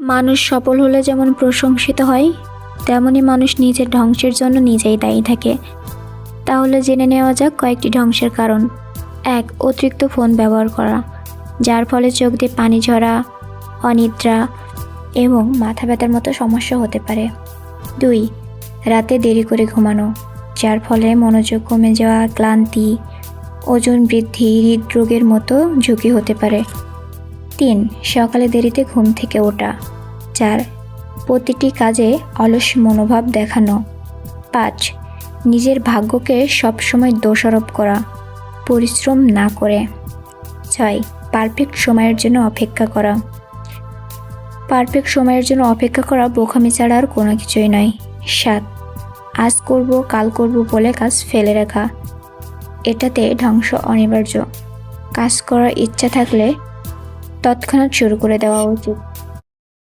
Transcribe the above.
মানুষ সফল হলে যেমন প্রশংসিত হয় তেমনি মানুষ নিজের ধ্বংসের জন্য নিজেই দায়ী থাকে। তাহলে জেনে নেওয়া যাক কয়েকটি ধ্বংসের কারণ। এক, অতিরিক্ত ফোন ব্যবহার করা, যার ফলে চোখ দিয়ে পানি ঝরা, অনিদ্রা এবং মাথা ব্যথার মতো সমস্যা হতে পারে। দুই, রাতে দেরি করে ঘুমানো, যার ফলে মনোযোগ কমে যাওয়া, ক্লান্তি, ওজন বৃদ্ধি, হৃদরোগের মতো ঝুঁকি হতে পারে। তিন, সকালে দেরিতে ঘুম থেকে ওঠা। চার, প্রতিটি কাজে অলস মনোভাব দেখানো। পাঁচ, নিজের ভাগ্যকে সবসময় দোষারোপ করা, পরিশ্রম না করে। ছয়, পারফেক্ট সময়ের জন্য অপেক্ষা করা। পারফেক্ট সময়ের জন্য অপেক্ষা করা বোকামি ছাড়া আর কোনো কিছুই নয়। সাত, আজ করব, কাল করব বলে কাজ ফেলে রাখা। এটাতে ধ্বংস অনিবার্য। কাজ করার ইচ্ছা থাকলে তৎক্ষণাৎ শুরু করে দেওয়া উচিত।